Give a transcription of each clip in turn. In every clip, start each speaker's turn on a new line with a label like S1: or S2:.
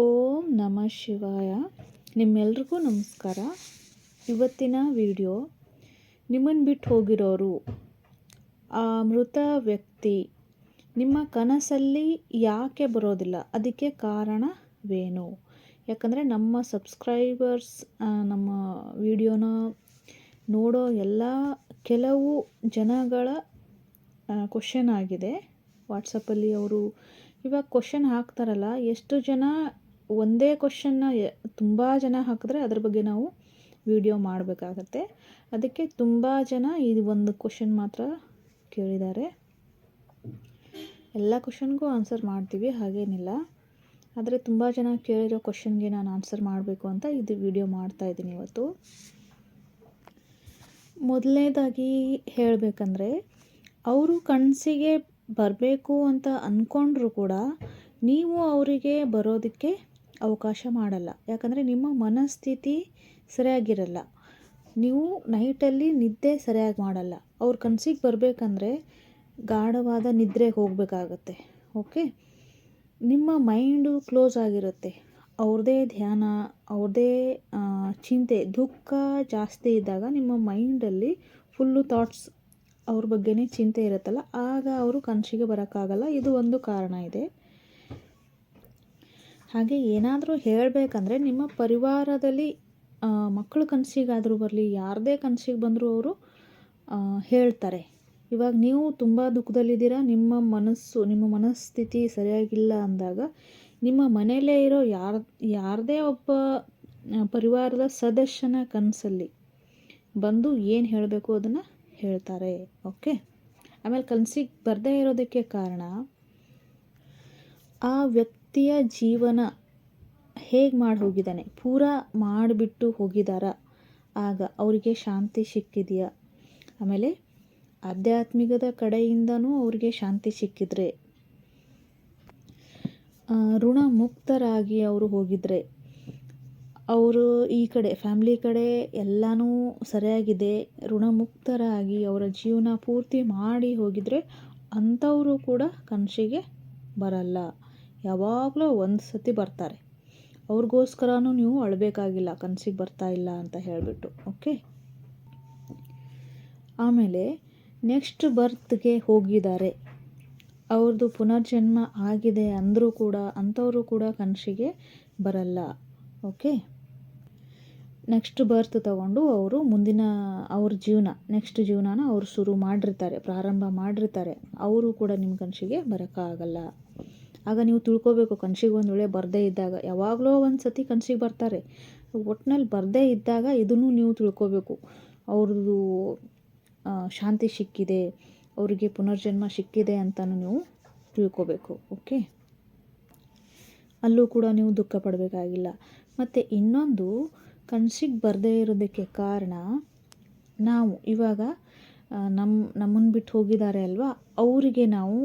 S1: ಓಂ ನಮ ಶಿವಾಯ. ನಿಮ್ಮೆಲ್ರಿಗೂ ನಮಸ್ಕಾರ. ಇವತ್ತಿನ ವಿಡಿಯೋ ನಿಮ್ಮನ್ನು ಬಿಟ್ಟು ಹೋಗಿರೋರು, ಆ ಮೃತ ವ್ಯಕ್ತಿ ನಿಮ್ಮ ಕನಸಲ್ಲಿ ಯಾಕೆ ಬರೋದಿಲ್ಲ? ಅದಕ್ಕೆ ಕಾರಣವೇನು ಯಾಕಂದರೆ ನಮ್ಮ ಸಬ್ಸ್ಕ್ರೈಬರ್ಸ್ ನಮ್ಮ ವಿಡಿಯೋನ ನೋಡೋ ಎಲ್ಲ ಕೆಲವು ಜನಗಳ ಕ್ವಶನ್ ಆಗಿದೆ. ವಾಟ್ಸಪ್ಪಲ್ಲಿ ಅವರು ಇವಾಗ ಕ್ವಶನ್ ಹಾಕ್ತಾರಲ್ಲ, ಎಷ್ಟು ಜನ ಒಂದೇ ಕ್ವಶನ್ನ ತುಂಬ ಜನ ಹಾಕಿದ್ರೆ ಅದ್ರ ಬಗ್ಗೆ ನಾವು ವಿಡಿಯೋ ಮಾಡಬೇಕಾಗತ್ತೆ. ಅದಕ್ಕೆ ತುಂಬ ಜನ ಇದು ಒಂದು ಕ್ವಶನ್ ಮಾತ್ರ ಕೇಳಿದ್ದಾರೆ. ಎಲ್ಲ ಕ್ವಶನ್ಗೂ ಆನ್ಸರ್ ಮಾಡ್ತೀವಿ, ಹಾಗೇನಿಲ್ಲ. ಆದರೆ ತುಂಬ ಜನ ಕೇಳಿರೋ ಕ್ವಶನ್ಗೆ ನಾನು ಆನ್ಸರ್ ಮಾಡಬೇಕು ಅಂತ ಇದು ವಿಡಿಯೋ ಮಾಡ್ತಾ ಇದ್ದೀನಿ ಇವತ್ತು. ಮೊದಲನೇದಾಗಿ ಹೇಳಬೇಕಂದ್ರೆ, ಅವರು ಕನಸಿಗೆ ಬರಬೇಕು ಅಂತ ಅಂದ್ಕೊಂಡ್ರೂ ಕೂಡ ನೀವು ಅವರಿಗೆ ಬರೋದಕ್ಕೆ ಅವಕಾಶ ಮಾಡಲ್ಲ. ಯಾಕಂದರೆ ನಿಮ್ಮ ಮನಸ್ಥಿತಿ ಸರಿಯಾಗಿರಲ್ಲ. ನೀವು ನೈಟಲ್ಲಿ ನಿದ್ದೆ ಸರಿಯಾಗಿ ಮಾಡಲ್ಲ. ಅವ್ರ ಕನಸಿಗೆ ಬರಬೇಕಂದ್ರೆ ಗಾಢವಾದ ನಿದ್ರೆಗೆ ಹೋಗಬೇಕಾಗತ್ತೆ. ಓಕೆ? ನಿಮ್ಮ ಮೈಂಡು ಕ್ಲೋಸ್ ಆಗಿರುತ್ತೆ. ಅವ್ರದ್ದೇ ಧ್ಯಾನ ಅವ್ರದ್ದೇ ಚಿಂತೆ, ದುಃಖ ಜಾಸ್ತಿ ಇದ್ದಾಗ ನಿಮ್ಮ ಮೈಂಡಲ್ಲಿ ಫುಲ್ಲು ಥಾಟ್ಸ್ ಅವ್ರ ಬಗ್ಗೆನೇ ಚಿಂತೆ ಇರುತ್ತಲ್ಲ. ಆಗ ಅವರು ಕನಸಿಗೆ ಬರೋಕ್ಕಾಗಲ್ಲ. ಇದು ಒಂದು ಕಾರಣ ಇದೆ. ಹಾಗೆ ಏನಾದರೂ ಹೇಳಬೇಕಂದ್ರೆ ನಿಮ್ಮ ಪರಿವಾರದಲ್ಲಿ ಮಕ್ಕಳು ಕನಸಿಗಾದರೂ ಬರಲಿ, ಯಾರದೇ ಕನಸಿಗೆ ಬಂದರೂ ಅವರು ಹೇಳ್ತಾರೆ. ಇವಾಗ ನೀವು ತುಂಬ ದುಃಖದಲ್ಲಿದ್ದೀರಾ, ನಿಮ್ಮ ಮನಸ್ಸು, ನಿಮ್ಮ ಮನಸ್ಥಿತಿ ಸರಿಯಾಗಿಲ್ಲ ಅಂದಾಗ ನಿಮ್ಮ ಮನೆಯಲ್ಲೇ ಇರೋ ಯಾರ, ಯಾರದೇ ಒಬ್ಬ ಪರಿವಾರದ ಸದಸ್ಯನ ಕನಸಲ್ಲಿ ಬಂದು ಏನು ಹೇಳಬೇಕು ಅದನ್ನು ಹೇಳ್ತಾರೆ. ಓಕೆ? ಆಮೇಲೆ ಕನಸಿಗೆ ಬರದೇ ಇರೋದಕ್ಕೆ ಕಾರಣ, ಆ ವ್ಯಕ್ತಿಯ ಜೀವನ ಹೇಗೆ ಮಾಡಿ ಹೋಗಿದ್ದಾನೆ? ಪೂರ ಮಾಡಿಬಿಟ್ಟು ಹೋಗಿದಾರ. ಆಗ ಅವರಿಗೆ ಶಾಂತಿ ಸಿಕ್ಕಿದೆಯಾ? ಆಮೇಲೆ ಆಧ್ಯಾತ್ಮಿಕದ ಕಡೆಯಿಂದನೂ ಅವರಿಗೆ ಶಾಂತಿ ಸಿಕ್ಕಿದ್ರೆ? ಋಣ ಮುಕ್ತರಾಗಿ ಅವರು ಹೋಗಿದ್ರೆ? ಅವರು ಈ ಕಡೆ, ಫ್ಯಾಮ್ಲಿ ಕಡೆ ಎಲ್ಲನೂ ಸರಿಯಾಗಿದೆ. ಋಣಮುಕ್ತರಾಗಿ ಅವರ ಜೀವನ ಪೂರ್ತಿ ಮಾಡಿ ಹೋಗಿದ್ರೆ ಅಂಥವರು ಕೂಡ ಕನಸಿಗೆ ಬರಲ್ಲ. ಯಾವಾಗಲೂ ಒಂದು ಸತಿ ಬರ್ತಾರೆ. ಅವ್ರಿಗೋಸ್ಕರನೂ ನೀವು ಅಳಬೇಕಾಗಿಲ್ಲ, ಕನಸಿಗೆ ಬರ್ತಾ ಇಲ್ಲ ಅಂತ ಹೇಳಿಬಿಟ್ಟು, ಓಕೆ? ಆಮೇಲೆ ನೆಕ್ಸ್ಟ್ ಬರ್ತ್ಗೆ ಹೋಗಿದ್ದಾರೆ. ಅವ್ರದ್ದು ಪುನರ್ಜನ್ಮ ಆಗಿದೆ ಅಂದರೂ ಕೂಡ, ಅಂಥವರು ಕೂಡ ಕನಸಿಗೆ ಬರಲ್ಲ, ಓಕೆ? ನೆಕ್ಸ್ಟ್ ಬರ್ತ್ ತಗೊಂಡು ಅವರು ಮುಂದಿನ, ಅವ್ರ ಜೀವನ, ನೆಕ್ಸ್ಟ್ ಜೀವನನ ಅವರು ಶುರು ಮಾಡಿರ್ತಾರೆ, ಪ್ರಾರಂಭ ಮಾಡಿರ್ತಾರೆ. ಅವರು ಕೂಡ ನಿಮ್ಮ ಕನಸಿಗೆ ಬರೋಕ್ಕಾಗಲ್ಲ. ಆಗ ನೀವು ತಿಳ್ಕೊಬೇಕು ಕನಸಿಗೆ ಒಂದು ವೇಳೆ ಬರದೇ ಇದ್ದಾಗ. ಯಾವಾಗಲೋ ಒಂದು ಸತಿ ಕನಸಿಗೆ ಬರ್ತಾರೆ. ಒಟ್ಟಿನಲ್ಲಿ ಬರದೇ ಇದ್ದಾಗ ಇದನ್ನು ನೀವು ತಿಳ್ಕೊಬೇಕು. ಅವ್ರದ್ದು ಶಾಂತಿ ಸಿಕ್ಕಿದೆ, ಅವರಿಗೆ ಪುನರ್ಜನ್ಮ ಸಿಕ್ಕಿದೆ ಅಂತಲೂ ನೀವು ತಿಳ್ಕೊಬೇಕು, ಓಕೆ? ಅಲ್ಲೂ ಕೂಡ ನೀವು ದುಃಖ ಪಡಬೇಕಾಗಿಲ್ಲ. ಮತ್ತು ಇನ್ನೊಂದು ಕನ್ಸಿಗೆ ಬರದೇ ಇರೋದಕ್ಕೆ ಕಾರಣ, ನಾವು ಇವಾಗ ನಮ್ಮ ನಮ್ಮನ್ನು ಬಿಟ್ಟು ಹೋಗಿದ್ದಾರೆ ಅಲ್ವಾ? ಅವರಿಗೆ ನಾವು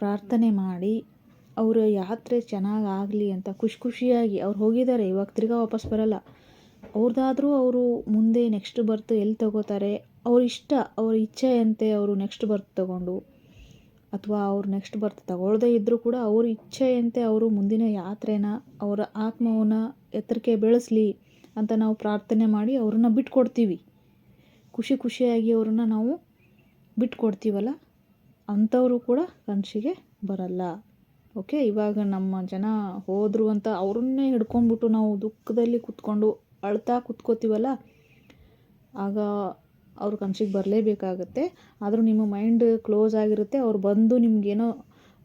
S1: ಪ್ರಾರ್ಥನೆ ಮಾಡಿ ಅವರ ಯಾತ್ರೆ ಚೆನ್ನಾಗಾಗಲಿ ಅಂತ ಖುಷಿ ಖುಷಿಯಾಗಿ ಅವ್ರು ಹೋಗಿದ್ದಾರೆ ಇವಾಗ ತಿರ್ಗಾ ವಾಪಸ್ ಬರಲ್ಲ. ಅವ್ರದ್ದಾದರೂ ಅವರು ಮುಂದೆ ನೆಕ್ಸ್ಟ್ ಬರ್ತ್ ಎಲ್ಲಿ ತಗೋತಾರೆ, ಅವ್ರ ಇಷ್ಟ, ಅವ್ರ ಇಚ್ಛೆಯಂತೆ ಅವರು ನೆಕ್ಸ್ಟ್ ಬರ್ತ್ ತಗೊಂಡು ಅಥವಾ ಅವ್ರು ನೆಕ್ಸ್ಟ್ ಬರ್ತ್ ತಗೊಳ್ಳದೇ ಇದ್ದರೂ ಕೂಡ ಅವ್ರ ಇಚ್ಛೆಯಂತೆ ಅವರು ಮುಂದಿನ ಯಾತ್ರೆನ, ಅವರ ಆತ್ಮವನ್ನು ಎತ್ತರಕ್ಕೆ ಬೆಳೆಸಲಿ ಅಂತ ನಾವು ಪ್ರಾರ್ಥನೆ ಮಾಡಿ ಅವ್ರನ್ನ ಬಿಟ್ಕೊಡ್ತೀವಿ. ಖುಷಿ ಖುಷಿಯಾಗಿ ಅವ್ರನ್ನ ನಾವು ಬಿಟ್ಕೊಡ್ತೀವಲ್ಲ? ಅಂಥವರು ಕೂಡ ಕನಸಿಗೆ ಬರಲ್ಲ. ಓಕೆ? ಇವಾಗ ನಮ್ಮ ಜನ ಹೋದರು ಅಂತ ಅವ್ರನ್ನೇ ಹಿಡ್ಕೊಂಡ್ಬಿಟ್ಟು ನಾವು ದುಃಖದಲ್ಲಿ ಕೂತ್ಕೊಂಡು ಅಳ್ತಾ ಕುತ್ಕೋತೀವಲ್ಲ, ಆಗ ಅವ್ರ ಕನಸಿಗೆ ಬರಲೇಬೇಕಾಗತ್ತೆ. ಆದರೂ ನಿಮ್ಮ ಮೈಂಡ್ ಕ್ಲೋಸ್ ಆಗಿರುತ್ತೆ. ಅವ್ರು ಬಂದು ನಿಮಗೇನೋ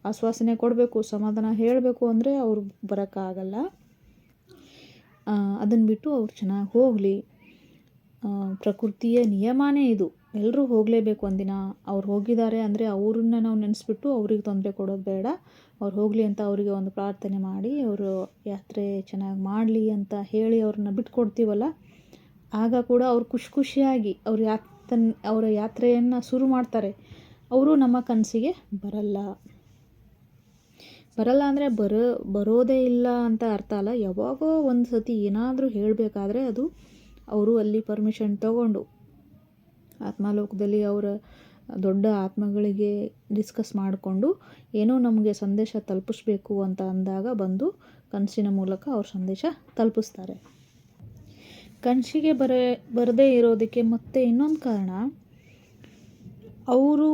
S1: ಆಶ್ವಾಸನೆ ಕೊಡಬೇಕು, ಸಮಾಧಾನ ಹೇಳಬೇಕು ಅಂದರೆ ಅವ್ರು ಬರೋಕ್ಕಾಗಲ್ಲ. ಅದನ್ನು ಬಿಟ್ಟು ಅವ್ರು ಚೆನ್ನಾಗಿ ಹೋಗಲಿ. ಪ್ರಕೃತಿಯ ನಿಯಮನೇ ಇದು. ಎಲ್ಲರೂ ಹೋಗಲೇಬೇಕು ಒಂದಿನ. ಅವ್ರು ಹೋಗಿದ್ದಾರೆ ಅಂದರೆ ಅವ್ರನ್ನ ನಾವು ನೆನೆಸ್ಬಿಟ್ಟು ಅವ್ರಿಗೆ ತೊಂದರೆ ಕೊಡೋದು ಬೇಡ. ಅವ್ರು ಹೋಗಲಿ ಅಂತ ಅವರಿಗೆ ಒಂದು ಪ್ರಾರ್ಥನೆ ಮಾಡಿ, ಅವರು ಯಾತ್ರೆ ಚೆನ್ನಾಗಿ ಮಾಡಲಿ ಅಂತ ಹೇಳಿ ಅವ್ರನ್ನ ಬಿಟ್ಕೊಡ್ತೀವಲ್ಲ, ಆಗ ಕೂಡ ಅವ್ರು ಖುಷಿ ಖುಷಿಯಾಗಿ ಅವ್ರು ಯಾತನ್ ಅವರ ಯಾತ್ರೆಯನ್ನು ಶುರು ಮಾಡ್ತಾರೆ. ಅವರು ನಮ್ಮ ಕನಸಿಗೆ ಬರಲ್ಲ. ಬರಲ್ಲ ಅಂದರೆ ಬರೋ, ಬರೋದೇ ಇಲ್ಲ ಅಂತ ಅರ್ಥ ಅಲ್ಲ. ಯಾವಾಗೋ ಒಂದು ಸತಿ ಏನಾದರೂ ಹೇಳಬೇಕಾದ್ರೆ ಅದು ಅವರು ಅಲ್ಲಿ ಪರ್ಮಿಷನ್ ತಗೊಂಡು ಆತ್ಮಲೋಕದಲ್ಲಿ ಅವರ ದೊಡ್ಡ ಆತ್ಮಗಳಿಗೆ ಡಿಸ್ಕಸ್ ಮಾಡಿಕೊಂಡು ಏನೋ ನಮಗೆ ಸಂದೇಶ ತಲುಪಿಸ್ಬೇಕು ಅಂತ ಅಂದಾಗ ಬಂದು ಕನಸಿನ ಮೂಲಕ ಅವ್ರ ಸಂದೇಶ ತಲುಪಿಸ್ತಾರೆ. ಕನಸಿಗೆ ಬರ, ಬರದೇ ಇರೋದಕ್ಕೆ ಮತ್ತೆ ಇನ್ನೊಂದು ಕಾರಣ, ಅವರು,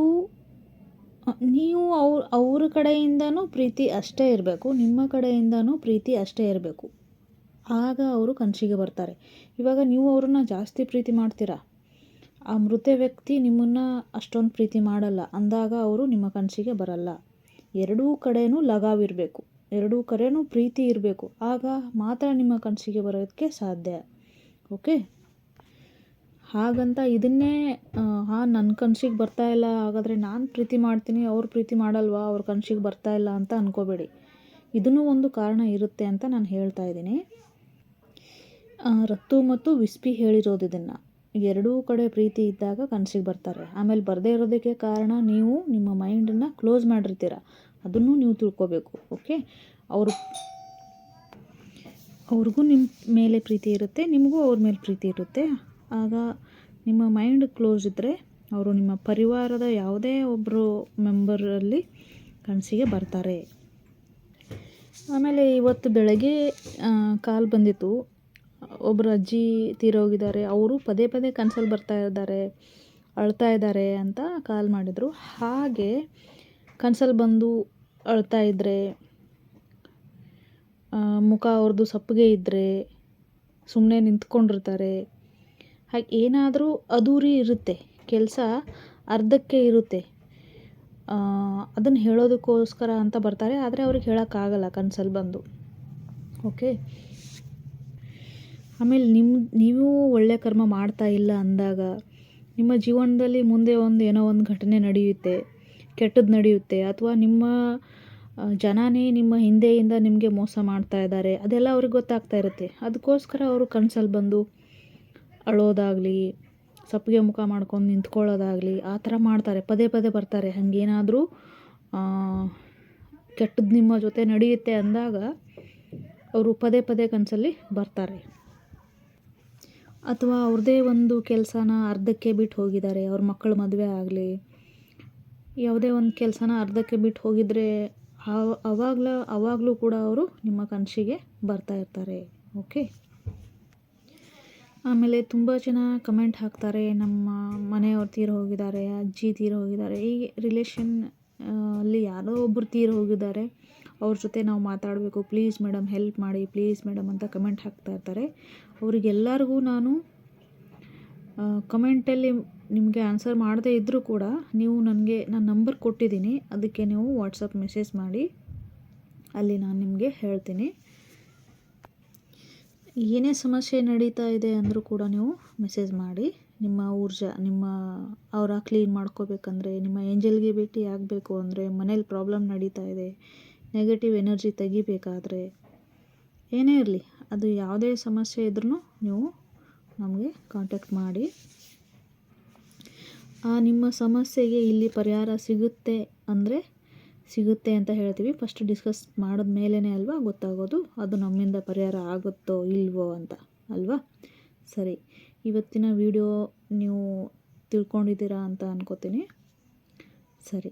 S1: ನೀವು ಅವ್ರ ಅವ್ರ ಕಡೆಯಿಂದನೂ ಪ್ರೀತಿ ಅಷ್ಟೇ ಇರಬೇಕು, ನಿಮ್ಮ ಕಡೆಯಿಂದನೂ ಪ್ರೀತಿ ಅಷ್ಟೇ ಇರಬೇಕು. ಆಗ ಅವರು ಕನಸಿಗೆ ಬರ್ತಾರೆ. ಇವಾಗ ನೀವು ಅವ್ರನ್ನ ಜಾಸ್ತಿ ಪ್ರೀತಿ ಮಾಡ್ತೀರಾ? ಆ ಮೃತ ವ್ಯಕ್ತಿ ನಿಮ್ಮನ್ನು ಅಷ್ಟೊಂದು ಪ್ರೀತಿ ಮಾಡಲ್ಲ. ಅಂದಾಗ ಅವರು ನಿಮ್ಮ ಕನಸಿಗೆ ಬರಲ್ಲ. ಎರಡೂ ಕಡೆಯೂ ಲಗಾವಿರಬೇಕು ಎರಡೂ ಕಡೆಯೂ ಪ್ರೀತಿ ಇರಬೇಕು. ಆಗ ಮಾತ್ರ ನಿಮ್ಮ ಕನಸಿಗೆ ಬರೋದಕ್ಕೆ ಸಾಧ್ಯ. ಓಕೆ? ಹಾಗಂತ ಇದನ್ನೇ ಹಾಂ ನನ್ನ ಕನಸಿಗೆ ಬರ್ತಾ ಇಲ್ಲ. ಹಾಗಾದರೆ ನಾನು ಪ್ರೀತಿ ಮಾಡ್ತೀನಿ, ಅವ್ರು ಪ್ರೀತಿ ಮಾಡಲ್ವಾ? ಅವ್ರ ಕನಸಿಗೆ ಬರ್ತಾ ಇಲ್ಲ ಅಂತ ಅಂದ್ಕೋಬೇಡಿ ಇದನ್ನು ಒಂದು ಕಾರಣ ಇರುತ್ತೆ ಅಂತ ನಾನು ಹೇಳ್ತಾ ಇದ್ದೀನಿ. ರತ್ತು ಮತ್ತು ವಿಸ್ಪಿ ಹೇಳಿರೋದು ಇದನ್ನು. ಎರಡೂ ಕಡೆ ಪ್ರೀತಿ ಇದ್ದಾಗ ಕನಸಿಗೆ ಬರ್ತಾರೆ. ಆಮೇಲೆ ಬರದೇ ಇರೋದಕ್ಕೆ ಕಾರಣ ನೀವು ನಿಮ್ಮ ಮೈಂಡನ್ನು ಕ್ಲೋಸ್ ಮಾಡಿರ್ತೀರ. ಅದನ್ನು ನೀವು ತಿಳ್ಕೊಬೇಕು, ಓಕೆ? ಅವರು ಅವ್ರಿಗೂ ನಿಮ್ಮ ಮೇಲೆ ಪ್ರೀತಿ ಇರುತ್ತೆ, ನಿಮಗೂ ಅವ್ರ ಮೇಲೆ ಪ್ರೀತಿ ಇರುತ್ತೆ. ಆಗ ನಿಮ್ಮ ಮೈಂಡ್ ಕ್ಲೋಸ್ ಇದ್ದರೆ ಅವರು ನಿಮ್ಮ ಪರಿವಾರದ ಯಾವುದೇ ಒಬ್ಬರು ಮೆಂಬರಲ್ಲಿ ಕನಸಿಗೆ ಬರ್ತಾರೆ. ಆಮೇಲೆ ಇವತ್ತು ಬೆಳಗ್ಗೆ ಕಾಲ್ ಬಂದಿತ್ತು. ಒಬ್ಬರು ಅಜ್ಜಿ ತೀರೋಗಿದ್ದಾರೆ, ಅವರು ಪದೇ ಪದೇ ಕನಸಲ್ಲಿ ಬರ್ತಾ ಇದ್ದಾರೆ, ಅಳ್ತಾ ಇದ್ದಾರೆ ಅಂತ ಕಾಲ್ ಮಾಡಿದರು. ಹಾಗೆ ಕನಸಲ್ಲಿ ಬಂದು ಅಳ್ತಾ ಇದ್ದರೆ ಮುಖ ಅವ್ರದ್ದು ಸಪ್ಪಗೆ ಇದ್ದರೆ ಸುಮ್ಮನೆ ನಿಂತ್ಕೊಂಡಿರ್ತಾರೆ. ಹಾಗೆ ಏನಾದರೂ ಅದೂರಿ ಇರುತ್ತೆ, ಕೆಲಸ ಅರ್ಧಕ್ಕೆ ಇರುತ್ತೆ. ಅದನ್ನು ಹೇಳೋದಕ್ಕೋಸ್ಕರ ಅಂತ ಬರ್ತಾರೆ, ಆದರೆ ಅವ್ರಿಗೆ ಹೇಳೋಕ್ಕಾಗಲ್ಲ ಕನಸಲ್ಲಿ ಬಂದು. ಓಕೆ? ಆಮೇಲೆ ನಿಮ್ಮ ನೀವು ಒಳ್ಳೆಯ ಕರ್ಮ ಮಾಡ್ತಾ ಇಲ್ಲ ಅಂದಾಗ ನಿಮ್ಮ ಜೀವನದಲ್ಲಿ ಮುಂದೆ ಒಂದು ಏನೋ ಒಂದು ಘಟನೆ ನಡೆಯುತ್ತೆ ಕೆಟ್ಟದ್ದು ನಡೆಯುತ್ತೆ ಅಥವಾ ನಿಮ್ಮ ಜನನೇ ನಿಮ್ಮ ಹಿಂದೆಯಿಂದ ನಿಮಗೆ ಮೋಸ ಮಾಡ್ತಾ ಇದ್ದಾರೆ, ಅದೆಲ್ಲ ಅವ್ರಿಗೆ ಗೊತ್ತಾಗ್ತಾ ಇರುತ್ತೆ. ಅದಕ್ಕೋಸ್ಕರ ಅವರು ಕನಸಲ್ಲಿ ಬಂದು ಅಳೋದಾಗಲಿ, ಸಪ್ಪಿಗೆ ಮುಖ ಮಾಡ್ಕೊಂಡು ನಿಂತ್ಕೊಳ್ಳೋದಾಗಲಿ, ಆ ಥರ ಮಾಡ್ತಾರೆ. ಪದೇ ಪದೇ ಬರ್ತಾರೆ. ಹಾಗೇನಾದರೂ ಕೆಟ್ಟದ್ದು ನಿಮ್ಮ ಜೊತೆ ನಡೆಯುತ್ತೆ ಅಂದಾಗ, ಅವರು ಪದೇ ಪದೇ ಕನಸಲ್ಲಿ ಬರ್ತಾರೆ. ಅಥವಾ ಅವ್ರದ್ದೇ ಒಂದು ಕೆಲಸನ ಅರ್ಧಕ್ಕೆ ಬಿಟ್ಟು ಹೋಗಿದ್ದಾರೆ, ಅವ್ರ ಮಕ್ಕಳ ಮದುವೆ ಆಗಲಿ, ಯಾವುದೇ ಒಂದು ಕೆಲಸನ ಅರ್ಧಕ್ಕೆ ಬಿಟ್ಟು ಹೋಗಿದ್ರೆ ಅವಾಗಲ, ಅವಾಗಲೂ ಕೂಡ ಅವರು ನಿಮ್ಮ ಕನಸಿಗೆ ಬರ್ತಾ ಇರ್ತಾರೆ, ಓಕೆ? ಆಮೇಲೆ ತುಂಬ ಜನ ಕಮೆಂಟ್ ಹಾಕ್ತಾರೆ, ನಮ್ಮ ಮನೆಯವ್ರು ತೀರು ಹೋಗಿದ್ದಾರೆ, ಅಜ್ಜಿ ತೀರು ಹೋಗಿದ್ದಾರೆ, ಈ ರಿಲೇಷನ್ ಅಲ್ಲಿ ಯಾರೋ ಒಬ್ಬರು ತೀರು ಹೋಗಿದ್ದಾರೆ. ಅವ್ರ ಜೊತೆ ನಾವು ಮಾತಾಡಬೇಕು. ಪ್ಲೀಸ್ ಮೇಡಮ್ ಹೆಲ್ಪ್ ಮಾಡಿ, ಪ್ಲೀಸ್ ಮೇಡಮ್ ಅಂತ ಕಮೆಂಟ್ ಹಾಕ್ತಾ ಇರ್ತಾರೆ. ಅವರಿಗೆಲ್ಲರಿಗೂ ನಾನು ಕಮೆಂಟಲ್ಲಿ ನಿಮಗೆ ಆನ್ಸರ್ ಮಾಡದೇ ಇದ್ದರೂ ಕೂಡ ನೀವು ನನಗೆ ನಾನು ನಂಬರ್ ಕೊಟ್ಟಿದ್ದೀನಿ. ಅದಕ್ಕೆ ನೀವು ವಾಟ್ಸಪ್ ಮೆಸೇಜ್ ಮಾಡಿ. ಅಲ್ಲಿ ನಾನು ನಿಮಗೆ ಹೇಳ್ತೀನಿ. ಏನೇ ಸಮಸ್ಯೆ ನಡೀತಾ ಇದೆ ಅಂದರೂ ಕೂಡ ನೀವು ಮೆಸೇಜ್ ಮಾಡಿ. ನಿಮ್ಮ ಊರ್ಜಾ ನಿಮ್ಮ ಅವರ ಕ್ಲೀನ್ ಮಾಡ್ಕೋಬೇಕಂದ್ರೆ, ನಿಮ್ಮ ಏಂಜಲ್ಗೆ ಭೇಟಿ ಆಗಬೇಕು ಅಂದರೆ ಮನೇಲಿ ಪ್ರಾಬ್ಲಮ್ ನಡೀತಾ ಇದೆ ನೆಗೆಟಿವ್ ಎನರ್ಜಿ ತೆಗಿಬೇಕಾದ್ರೆ ಏನೇ ಇರಲಿ, ಅದು ಯಾವುದೇ ಸಮಸ್ಯೆ ಇದ್ರೂ ನೀವು ನಮಗೆ ಕಾಂಟ್ಯಾಕ್ಟ್ ಮಾಡಿ. ಆ ನಿಮ್ಮ ಸಮಸ್ಯೆಗೆ ಇಲ್ಲಿ ಪರಿಹಾರ ಸಿಗುತ್ತೆ ಅಂದರೆ ಸಿಗುತ್ತೆ ಅಂತ ಹೇಳ್ತೀವಿ. ಫಸ್ಟ್ ಡಿಸ್ಕಸ್ ಮಾಡಿದ ಮೇಲೇ ಅಲ್ವಾ ಗೊತ್ತಾಗೋದು, ಅದು ನಮ್ಮಿಂದ ಪರಿಹಾರ ಆಗುತ್ತೋ ಇಲ್ವೋ ಅಂತ ಅಲ್ವಾ? ಸರಿ, ಇವತ್ತಿನ ವಿಡಿಯೋ ನೀವು ತಿಳ್ಕೊಂಡಿದ್ದೀರಾ ಅಂತ ಅನ್ಕೋತೀನಿ. ಸರಿ.